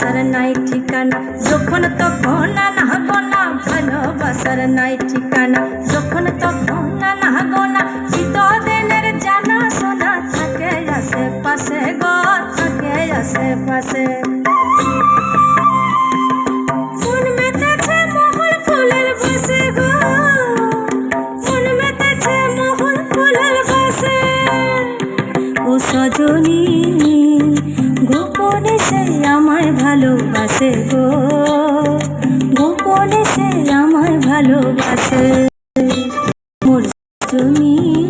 ভালোবাসার নাই ঠিকানা। যখন তখন না গোনা ভালোবাসার নাই ঠিকানা। যখন তখন না গোনা শীত দিনের জানা শোনা থাকে আশেপাশে গো, থাকে আশেপাশে। মন আমায় ভালোবাসে গো। গোপনে সে আমায় ভালোবাসে। মোর সজনী